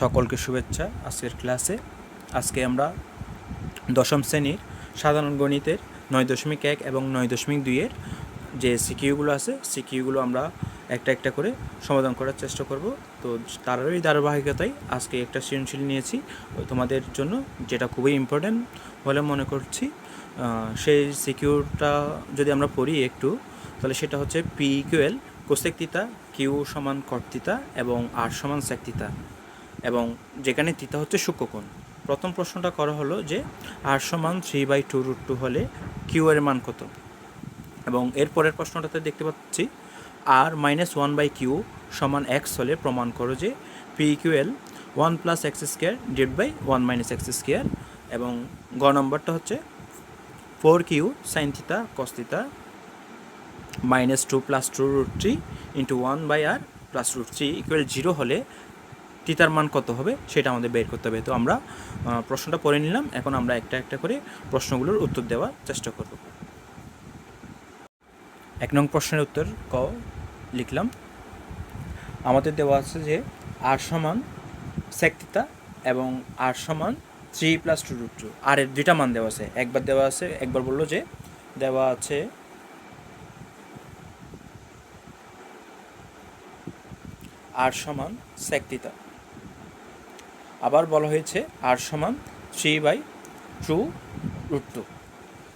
সকলকে শুভেচ্ছা আজকের ক্লাসে। আজকে আমরা দশম শ্রেণির সাধারণ গণিতের নয় দশমিক এক এবং নয় দশমিক দুইয়ের যে সিকিউগুলো আছে, সিকিউগুলো আমরা একটা একটা করে সমাধান করার চেষ্টা করব। তো তারই ধারাবাহিকতায় আজকে একটা সৃজনশীল নিয়েছি। তোমাদের জন্য যেটা খুবই ইম্পর্ট্যান্ট বলে মনে করছি সেই সিকিউরটা যদি আমরা পড়ি একটু, তাহলে সেটা হচ্ছে P equal cosec theta Q সমান কট তিতা এবং আর সমান সেক এবং যেখানে তিতা হচ্ছে সূক্ষ্মকোণ। প্রথম প্রশ্নটা করা হলো যে আর সমান three by two root two হলে কিউ এর মান কত? এবং এর পরের প্রশ্নটাতে দেখতে পাচ্ছি R minus one by Q সমান এক্স হলে প্রমাণ করো যে P equal one plus X square divide by one minus X square এবং গ নম্বরটা হচ্ছে four Q sine theta cos theta minus two plus two root three into one by R plus root three equal zero হলে তিতার মান কত হবে সেটা আমাদের বের করতে হবে। তো আমরা প্রশ্নটা পড়ে নিলাম। এখন আমরা একটা একটা করে প্রশ্নগুলোর উত্তর দেওয়ার চেষ্টা করব। এক নং প্রশ্নের উত্তর ক লিখলাম। আমাদের দেওয়া আছে যে আর সমান sec থিতা এবং আর সমান three plus two root two R এর দুইটা মান দেওয়া আছে। একবার দেওয়া আছে, একবার বলল যে দেওয়া আছে আর সমান থিতা আবার বলা হয়েছে আর সমান three by two root two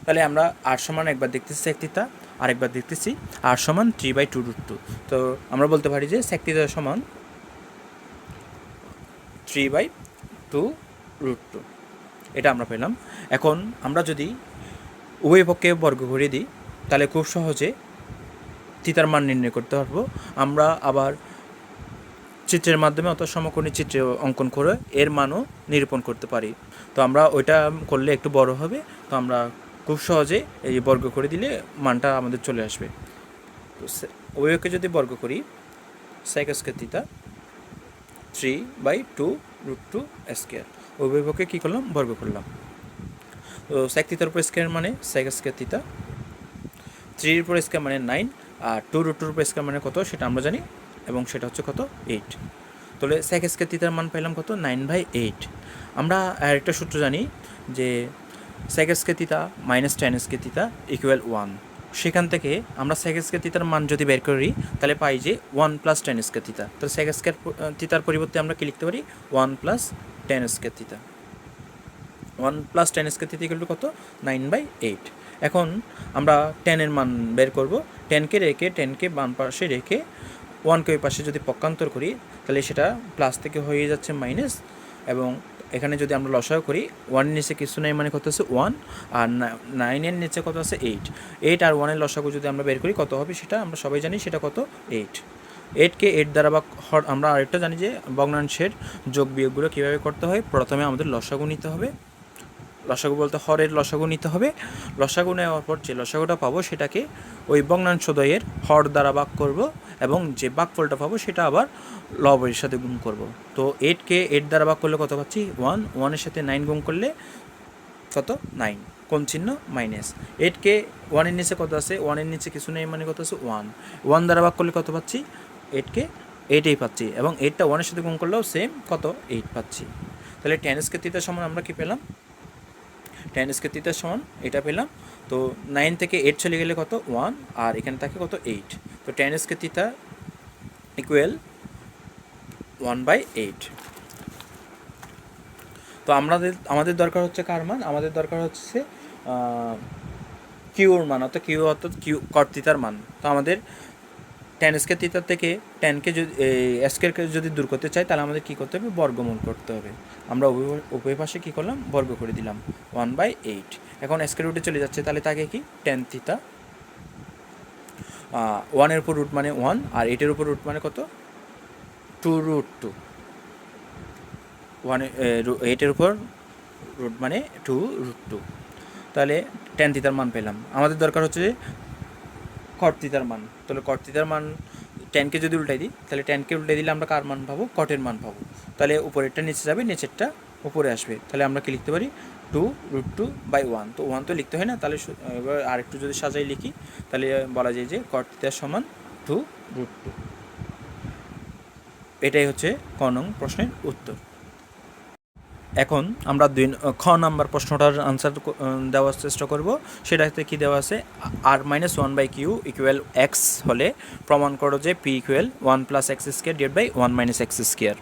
তাহলে আমরা আর সমান একবার দেখতেছি থিতা আরেকবার দেখতেছি আর সমান three by two root two তো আমরা বলতে পারি যে থিতা সমান three by two root two এটা আমরা পেলাম। এখন আমরা যদি উভয় পক্ষে বর্গ ঘুরিয়ে দিই, তাহলে খুব সহজে থিতার মান নির্ণয় করতে পারব। আমরা আবার চিত্রের মাধ্যমে অত সমকোণী চিত্রে অঙ্কন করে এর মানও নিরূপণ করতে পারি। তো আমরা ওইটা করলে একটু বড় হবে, তো আমরা খুব সহজে এই বর্গ করে দিলে মানটা আমাদের চলে আসবে। তো উভয়কে যদি বর্গ করি সাইকাসকে theta three by two root two square উভয়পক্ষে কী করলাম? বর্গ করলাম। তো স্যাক তিতার উপর স্কোয়ার মানে সাইকাসকে তিতা থ্রির উপর স্কোয়ার মানে নাইন আর টু রুট টুর উপর স্কোয়ার মানে কত? সেটা আমরা জানি এবং সেটা হচ্ছে কত? এইট তাহলে স্যাক স্কোয়ার তিতার মান পাইলাম কত? নাইন বাই এইট আমরা আরেকটা সূত্র জানি যে sec square theta minus tan square theta equal one সেখান থেকে আমরা স্যাক স্কোয়ার তিতার মান যদি বের করি, তাহলে পাই যে ওয়ান প্লাস টেন স্কোয়ার তিতা তো স্যাক স্কোয়ার তিতার পরিবর্তে আমরা কি লিখতে পারি? One plus tan square theta one plus tan square theta equal to কত? নাইন বাই এইট এখন আমরা টেনের মান বের করব। টেনকে রেখে টেনকে বাম পাশে রেখে ওয়ানকে ওই পাশে যদি পক্ষান্তর করি, তাহলে সেটা প্লাস থেকে হয়ে যাচ্ছে মাইনাস এবং এখানে যদি আমরা লসাও করি ওয়ানের নিচে কিছু নেই মানে কত আছে? ওয়ান আর নাইনের নিচে কত আছে? এইট এইট আর ওয়ানের লসাগু যদি আমরা বের করি, কত হবে সেটা? আমরা সবাই জানি সেটা কত? এইট এইটকে এইট দ্বারা বা আমরা আরেকটা জানি যে ভগ্নাংশের যোগ বিয়োগগুলো কীভাবে করতে হয়? প্রথমে আমাদের লসাগু নিতে হবে। লসাগু বলতে হরের লসাগু নিতে হবে। লসাগু নেওয়ার পর যে লসাগুটা পাবো সেটাকে ওই ভগ্নাংশদ্বয়ের হর দ্বারা ভাগ করব এবং যে ভাগফলটা পাবো সেটা আবার লবের সাথে গুণ করব। তো এইটকে এইট দ্বারা ভাগ করলে কত পাচ্ছি? ওয়ান ওয়ানের সাথে নাইন গুণ করলে কত? নাইন কোন চিহ্ন? মাইনাস এইটকে ওয়ানের নিচে কত আছে? ওয়ানের নিচে কিছু নেই মানে কত আছে? ওয়ান ওয়ান দ্বারা ভাগ করলে কত পাচ্ছি? এইটকে এইটেই পাচ্ছি এবং এইটটা ওয়ানের সাথে গুণ করলেও সেম কত? এইট পাচ্ছি। তাহলে টেনিসকে তিতার সমান আমরা কি পেলাম? টেন স্কোয়ার থিটার সমান, এটা পেলাম। তো নাইন থেকে এইট চলে গেলে কত? ওয়ান আর এখানে থাকে কত? এইট তো tan square theta equal one by eight তো আমাদের আমাদের দরকার হচ্ছে কার মান? আমাদের দরকার হচ্ছে কিউর মান, অর্থাৎ কিউ অর্থাৎ কিউ কর্তিতার মান। তো আমাদের টেন স্কের তিতার থেকে টেনকে যদি স্কেরকে যদি দূর করতে চাই, তাহলে আমাদের কী করতে হবে? বর্গমূল করতে হবে। আমরা উভয় পাশে কী করলাম? বর্গ করে দিলাম। ওয়ান বাই এইট এখন স্কের রুটে চলে যাচ্ছে, তাহলে তাকে কি? টেন থিতা ওয়ানের উপর রুট মানে ওয়ান আর এইটের উপর রুট মানে কত? টু রুট টু ওয়ান এইটের উপর রুট মানে টু রুট টু তাহলে টেন থিতার মান পেলাম। আমাদের দরকার হচ্ছে যে কর্তিতার মান। তাহলে কর্তিতার মান টেনকে যদি উল্টাই দিই, তাহলে টেনকে উল্টাই দিলে আমরা কার মান পাবো? কটের মান পাবো। তাহলে উপরেরটা নিচে যাবে, নিচেরটা উপরে আসবে। তাহলে আমরা কি লিখতে পারি? Two root two by one তো ওয়ান তো লিখতে হয় না, তাহলে এবার আরেকটু যদি সাজাই লিখি, তাহলে বলা যায় যে কর্তিতার সমান টু রুট টু এটাই হচ্ছে ক নং প্রশ্নের উত্তর। এখন আমরা দুই খ নাম্বার প্রশ্নটার আনসার দেওয়ার চেষ্টা করব। সেটাতে কি দেওয়া আছে? R minus one by Q equal X হলে প্রমাণ করো যে P equal one plus X square divide by one minus X square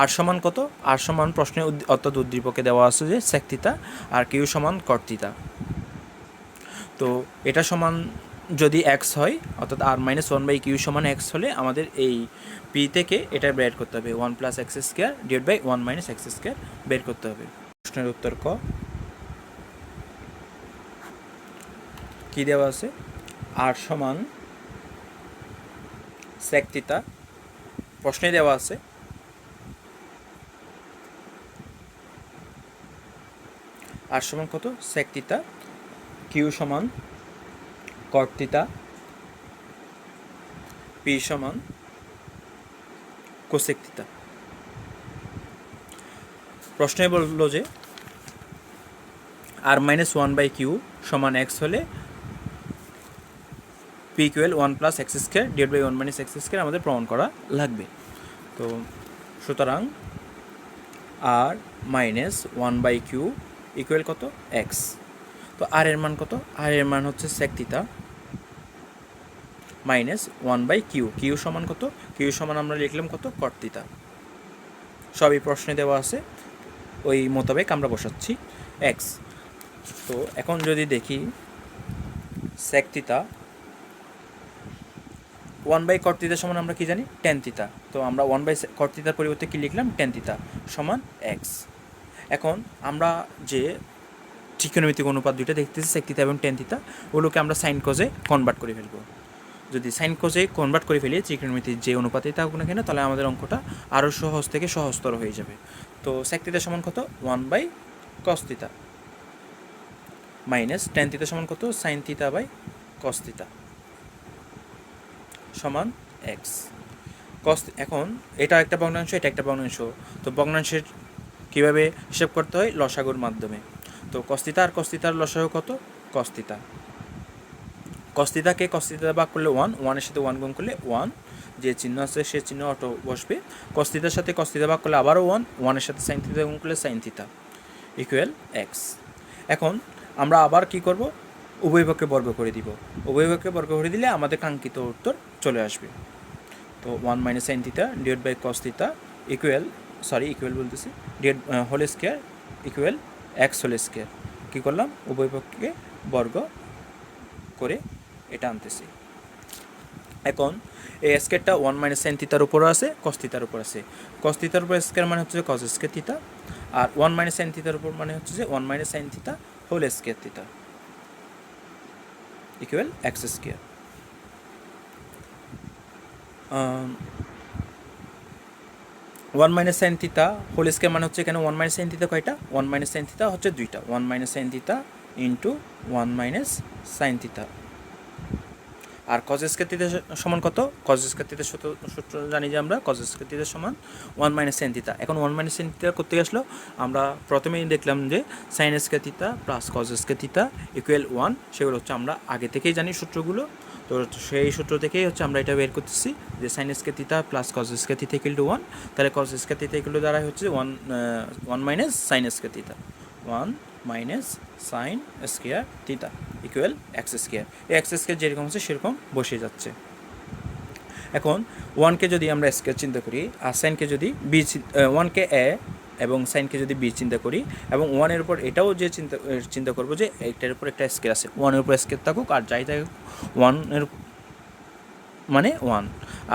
R সমান কত? আর সমান প্রশ্নে অর্থাৎ উদ্দীপকে দেওয়া আছে যে সেক্তিতা আর কিউ সমান কর্তিতা তো এটা সমান যদি এক্স হয়, অর্থাৎ R minus one by Q সমান এক্স হলে আমাদের এই পি থেকে এটা বের করতে হবে। One plus X square divide by one minus X square বের করতে হবে। প্রশ্নের উত্তর ক। কি দেওয়া আছে? আর সমান সেক্তিতা প্রশ্নে দেওয়া আছে আর সমান কত? সেক্তিতা কিউ সমান কর্তিতা, পি সমান কোসেকতিতা প্রশ্নে বলল যে R minus one by Q সমান এক্স হলে P equal one plus X square divide by one minus X square আমাদের প্রমাণ করা লাগবে। তো সুতরাং R minus one by Q equal কত? এক্স তো আর এর মান কত? আর এর মান হচ্ছে sec theta. Minus one by Q. Q সমান কত? কিউ সমান আমরা লিখলাম কত? কর্তিতা সবই প্রশ্নে দেওয়া আছে। ওই মোতাবেক আমরা বসাচ্ছি। এক্স তো এখন যদি দেখি সেক থিতা ওয়ান বাই কর্তিতা সমান আমরা কি জানি? টেন থিতা তো আমরা ওয়ান বাই কর্তিতার পরিবর্তে কি লিখলাম? টেন থিতা সমান এক্স এখন আমরা যে ত্রিকোণমিতিক অনুপাত দুইটা দেখতেছি সেক থিতা এবং টেন থিতা ওগুলোকে আমরা সাইন কোজে কনভার্ট করে ফেলব। যদি সাইন কোজে কনভার্ট করে ফেলি ত্রিকোণমিতির যে অনুপাতেই থাকুক না কেন তাহলে আমাদের অঙ্কটা আরও সহজ থেকে সহজতর হয়ে যাবে। তো থিতা সমান কত? One by cos theta minus tan সমান কত? সাইন বাই কস থিতা সমান এক্স কস এখন এটা একটা ভগ্নাংশ, এটা একটা ভগ্নাংশ। তো ভগ্নাংশের কীভাবে হিসাব করতে হয়? লসাগুর মাধ্যমে। তো কস্তিতা আর কস্তিতার লসাগু কত? কস্তিতা কস্তিতাকে কস্তিতা ভাগ করলে ওয়ান ওয়ানের সাথে ওয়ান গুণ করলে ওয়ান যে চিহ্ন আছে সে চিহ্ন অটো বসবে। কস্তিতার সাথে কস্তিতা ভাগ করলে আবারও ওয়ান ওয়ানের সাথে সাইন থিতা গুণ করলে সাইন থিতা ইকুয়াল এক্স এখন আমরা আবার কি করব? উভয় পক্ষে বর্গ করে দিব। উভয় পক্ষে বর্গ করে দিলে আমাদের কাঙ্ক্ষিত উত্তর চলে আসবে। তো one minus sine theta by cos theta equal sorry equal বলতেছি divide whole square equal X whole square কী করলাম? উভয় পক্ষকে বর্গ করে এটা আনতেছি। এখন, এই স্কেটটা ওয়ান মাইনাস সাইন থিতার উপরও আছে কস থিতার উপর আছে। কস থিতার উপর স্কোয়ার মানে হচ্ছে কস স্কোয়ার থিতা আর ওয়ান মাইনাস সাইন থিতার উপর মানে হচ্ছে যে one minus sine theta whole square theta equal X square one minus sine theta whole square মানে হচ্ছে এখানে ওয়ান মাইনাস সাইন থিতা কয়টা? ওয়ান মাইনাস সাইন থিতা হচ্ছে দুইটা। One minus sine theta into one minus sine theta আর cos square সমান কত? Cos square সূত্র সূত্র জানি যে আমরা কজ স্কোয়ার সমান ওয়ান মাইনাস সাইন থিতা এখন ওয়ান মাইনাস সাইন থিতা করতে আসলো আমরা প্রথমেই দেখলাম যে sine square plus cos square theta equal one সেগুলো হচ্ছে আমরা আগে থেকেই জানি সূত্রগুলো। তো সেই সূত্র থেকেই হচ্ছে আমরা এটা বের করতেছি যে sine theta plus cos square theta equal to one তাহলে কজ স্কোয়ার থিতা ইকুয়াল দ্বারা হচ্ছে one one minus sine theta one minus sine square theta equal x square এই এক্স স্কোয়ার যেরকম আছে, সেরকম বসে যাচ্ছে। এখন ওয়ানকে যদি আমরা স্কোয়ার চিন্তা করি, আর সাইনকে যদি বি ওয়ানকে এ এবং সাইনকে যদি বি চিন্তা করি, এবং ওয়ানের উপর এটাও যে চিন্তা চিন্তা করব যে এইটার উপর একটা স্কেল আছে। ওয়ানের উপর স্কেল থাকুক, আর যাই থাকুক ওয়ানের মানে ওয়ান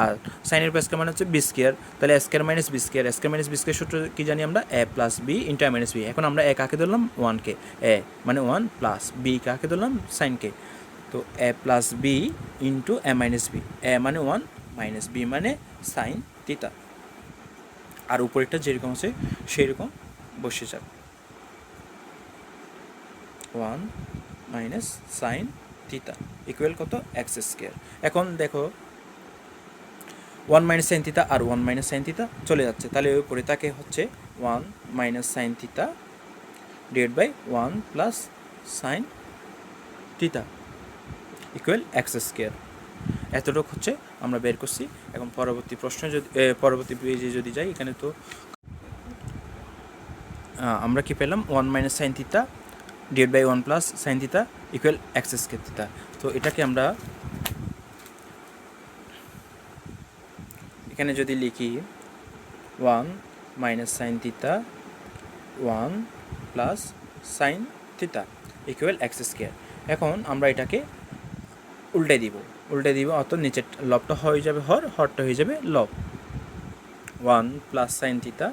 আর সাইনের উপর মানে হচ্ছে বি স্কোয়ার তাহলে square minus b square square minus b square সূত্র কি জানি আমরা? A plus b into minus b এখন আমরা এ কাকে ধরলাম? ওয়ানকে এ মানে ওয়ান প্লাস বি কাকে ধরলাম? সাইনকে তো a plus b into a minus b a মানে ওয়ান মাইনাস বি মানে সাইন থিতা আর উপরেরটা যেরকম আছে সেই রকম বসে যাবে। One minus sine theta equal কত? এক্স স্কোয়ার এখন দেখো ওয়ান মাইনাস সাইন থিতা আর ওয়ান মাইনাস সাইন থিতা চলে যাচ্ছে। তাহলে উপরে তাকে হচ্ছে one minus sine theta divide by one plus sine theta equal x square এতটুকু হচ্ছে আমরা বের করছি। এখন পরবর্তী প্রশ্ন যদি পরবর্তী পেজে যদি যাই, এখানে তো আমরা কি পেলাম? One minus sine theta divide by one plus sine theta equal square theta তো এটাকে আমরা এখানে যদি লিখি one minus sine theta one plus sine theta equal x square এখন আমরা এটাকে উল্টে দিব। উল্টে দিব অত নিচের লবটা হয়ে যাবে হর, হরটা হয়ে যাবে লব। One plus sine theta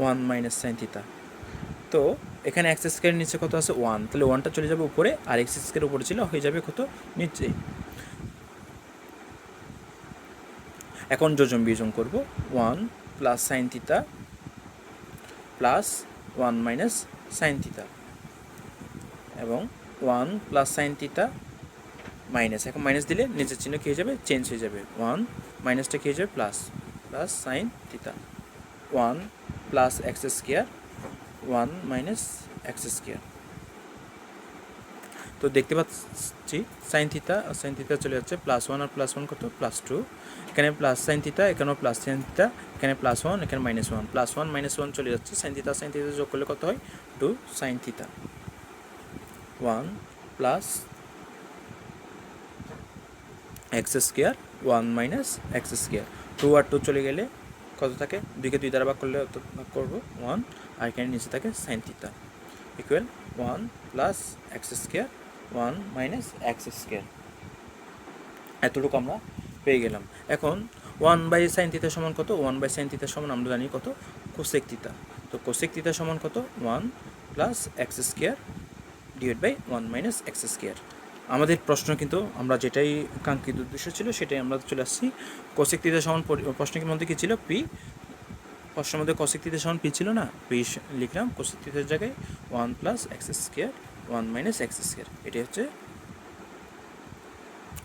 one minus sine theta তো এখানে এক্স স্কোয়ার নিচে কত আছে? ওয়ান তাহলে ওয়ানটা চলে যাবে উপরে, আর এক্স স্কোয়ার উপরে ছিল, হয়ে যাবে কত? নিচে। এখন যোজন বিয়োজন করব। One plus sine theta plus one minus sine theta এবং one plus sine theta minus এখন মাইনাস দিলে নিচের চিহ্ন কী হয়ে যাবে? চেঞ্জ হয়ে যাবে। ওয়ান মাইনাসটা কী হয়ে যাবে? Plus plus sine theta one plus x square one minus x square তো দেখতে পাচ্ছি সাইন থিতা সাইন থিতা চলে যাচ্ছে প্লাস ওয়ান আর প্লাস ওয়ান কত? প্লাস টু এখানে প্লাস সাইন থিতা এখানেও প্লাস সাইন থিতা এখানে প্লাস ওয়ান এখানে minus one plus one minus one চলে যাচ্ছে সাইন থিতা সাইন থিতা যোগ করলে কত হয়? Two sine theta one plus x square one minus x square two আর টু চলে গেলে কত থাকে? দুইকে দুই দ্বারা ভাগ করলে করব। ওয়ান, আর এখানে নিচে থাকে sine theta equal one plus x square one minus x square এতটুকু আমরা পেয়ে গেলাম। এখন ওয়ান বাই সাইন থিতা সমান কত? ওয়ান বাই সাইন থিতা সমান আমরা জানি কত? কোসেক থিতা তো কোসেক থিতা সমান কত? One plus x square divide by one minus x square আমাদের প্রশ্ন কিন্তু আমরা যেটাই কাঙ্ক্ষিত উদ্দেশ্য ছিল, সেটাই আমরা চলে আসছি। কোসেক থিতা সমান প্রশ্নের মধ্যে কী ছিল? পি। প্রশ্নের মধ্যে কোসেক থিতা সমান পি ছিল না? পি লিখলাম কোসেক থিতার জায়গায় one plus x square one minus x square এটাই হচ্ছে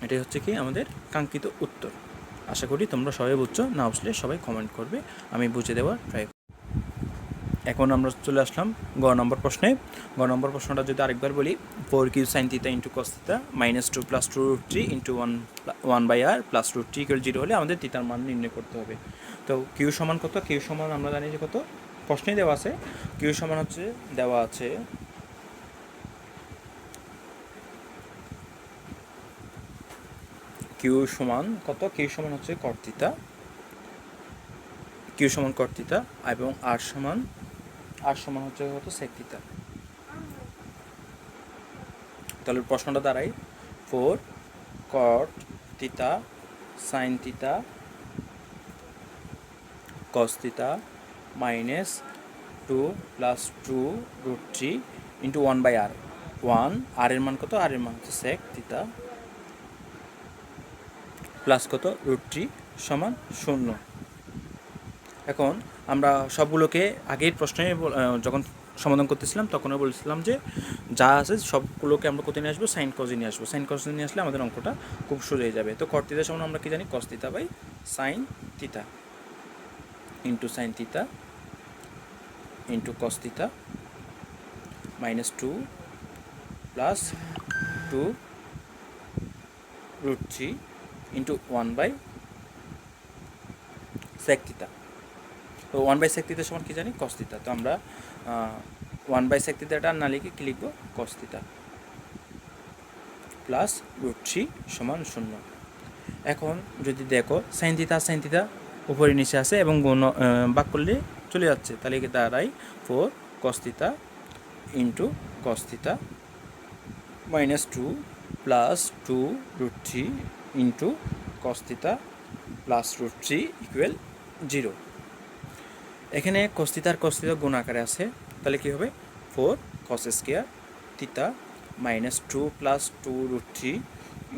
এটাই হচ্ছে কি আমাদের কাঙ্ক্ষিত উত্তর। আশা করি তোমরা সবাই বুঝছ, না বুঝলে সবাই কমেন্ট করবে। আমি বুঝে দেওয়ার ট্রাই এখন আমরা চলে আসলাম গ নম্বর প্রশ্নে। গ নম্বর প্রশ্নটা যদি আরেকবার বলি four Q sine theta into cos theta minus two plus two root three into one one by R plus root three equal zero হলে আমাদের থিতার মান নির্ণয় করতে হবে। তো কিউ সমান কত? কিউ সমান আমরা জানি যে কত? প্রশ্নেই দেওয়া আছে। কিউ সমান হচ্ছে, দেওয়া আছে কিউ সমান কত? কিউ সমান হচ্ছে কর্তিতা কিউ সমান কর্তিতা এবং আর সমান আর সমান হচ্ছে কত সেকতিতা তাহলে প্রশ্নটা দাঁড়াই। ফোর কট তিতা sine theta cos theta minus two plus two root three into one by R one আর এর মান কত? আর এর মান হচ্ছে সেক তিতা প্লাস কত? রুট থ্রি সমান শূন্য। এখন আমরা সবগুলোকে আগের প্রশ্নে যখন সমাধান করতেছিলাম, তখনও বলছিলাম যে যা আছে সবগুলোকে আমরা কোথায় নিয়ে আসব? সাইন কজে নিয়ে আসব। সাইন কজে নিয়ে আসলে আমাদের অঙ্কটা খুব হয়ে যাবে। তো কর্তিতা সমান আমরা কি জানি? Cos theta by sine theta into sine theta into cos theta minus two plus two root three into one by sec theta তো ওয়ান বাই সেক সমান কি জানি? কস থিতা তো আমরা ওয়ান বাই সেক থিতাটা না লিখে কি লিখব? প্লাস রুট থ্রি সমান শূন্য। এখন যদি দেখো সাইন থিতা সাইন থিতা উপরে নিচে আসে এবং গুণ বাক করলে চলে যাচ্ছে। তাহলে কি দাঁড়াই four cos theta into cos theta minus two plus two root three into cos theta plus root three equal zero এখানে কস্তিতার কস্তিতা গুণ আকারে আছে। তাহলে কী হবে? Four cos square theta minus two plus two root three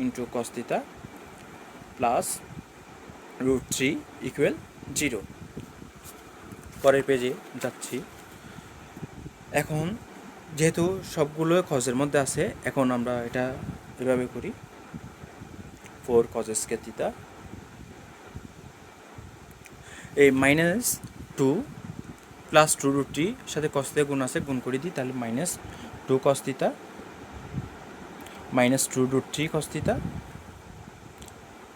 into cos theta plus root three equal zero পরের পেজে যাচ্ছি। এখন যেহেতু সবগুলো খসের মধ্যে আছে, এখন আমরা এটা এভাবে করি। ফোর কস স্কোয়ার তিতা এই মাইনাস টু প্লাস টু রুটটি সাথে কস্তিতে গুণ আছে, গুণ করে দিই, তাহলে minus two cos theta minus two root three cos theta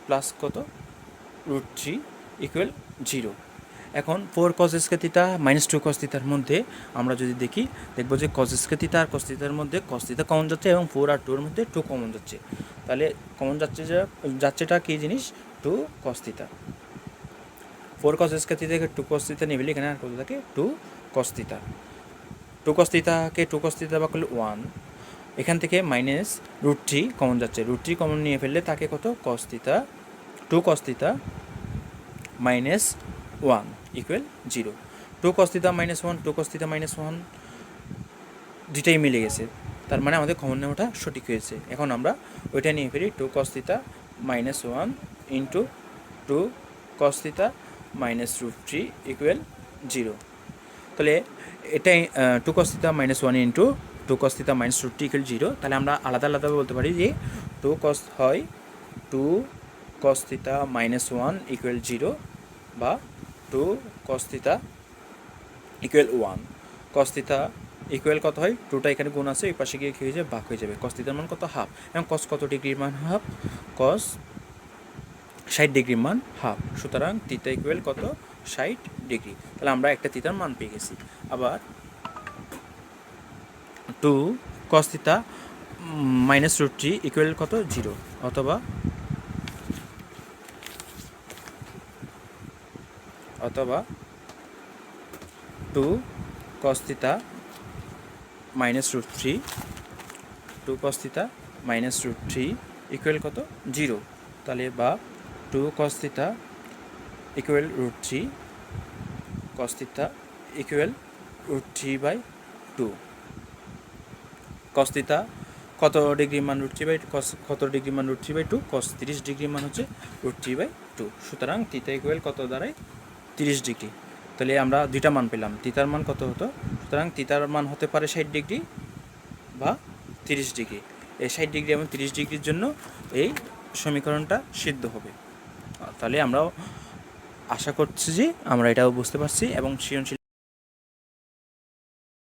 plus কত? রুট থ্রি ইকুয়াল জিরো এখন four cos square theta minus two cos থিতার মধ্যে আমরা যদি দেখি, দেখব যে কজ স্কে থিতা আর কস মধ্যে কস থিতা কমন যাচ্ছে এবং ফোর আর টুর মধ্যে টু কমন যাচ্ছে। তাহলে কমন যাচ্ছে যে, যাচ্ছেটা কী জিনিস? টু কস থিতা ফোর কস স্কে থিতা থেকে টু কস থিতা নিবিলে এখানে আর কত থাকে? Two cos theta two cos থিতাকে two cos theta বা করলে ওয়ান। এখান থেকে মাইনাস রুট থ্রি কমন যাচ্ছে। রুট থ্রি কমন নিয়ে ফেললে তাকে কত? Cos theta two cos theta minus one equal zero two cos theta minus one, two cos theta minus one দুইটাই মিলে গেছে। তার মানে আমাদের কমন নেওয়াটা সঠিক হয়েছে। এখন আমরা ওইটা নিয়ে ফেলি। Two cos theta minus one into two cos theta minus root three equal zero তাহলে এটাই two cos theta minus one into two cos theta minus root three equal zero তাহলে আমরা আলাদা আলাদাভাবে বলতে পারি যে টু কস হয় two cos theta minus one equal zero বা two cos theta equal one cos theta equal কত হয়? টুটা এখানে গুণ আছে, এই পাশে গিয়ে কী হয়ে যাবে? ভাগ হয়ে যাবে। কস্তিতার মান কত? হাফ এবং কস কত ডিগ্রির মান? হাফ কস ষাট ডিগ্রির মান হাফ, সুতরাং তিতা ইকুয়াল কত? ষাট ডিগ্রি। তাহলে আমরা একটা তিতার মান পেয়ে গেছি। আবার two cos theta minus root three equal কত? জিরো অথবা অথবা two cos theta minus root three two cos theta minus root three equal কত? জিরো তাহলে বা two cos theta equal root three cos theta equal root three by two cos theta কত degree মান root three by cos কত degree মান root three by two cos তিরিশ degree মান হচ্ছে রুট থ্রি বাই টু সুতরাং তিতা equal কত দাঁড়ায়? তিরিশ ডিগ্রি তাহলে আমরা দুইটা মান পেলাম। তিতার মান কত হতো? সুতরাং তিতার মান হতে পারে ষাট ডিগ্রি বা তিরিশ ডিগ্রি এই ষাট ডিগ্রি এবং তিরিশ ডিগ্রির জন্য এই সমীকরণটা সিদ্ধ হবে। তাহলে আমরাও আশা করছি যে আমরা এটাও বুঝতে পারছি এবং সৃজনশীল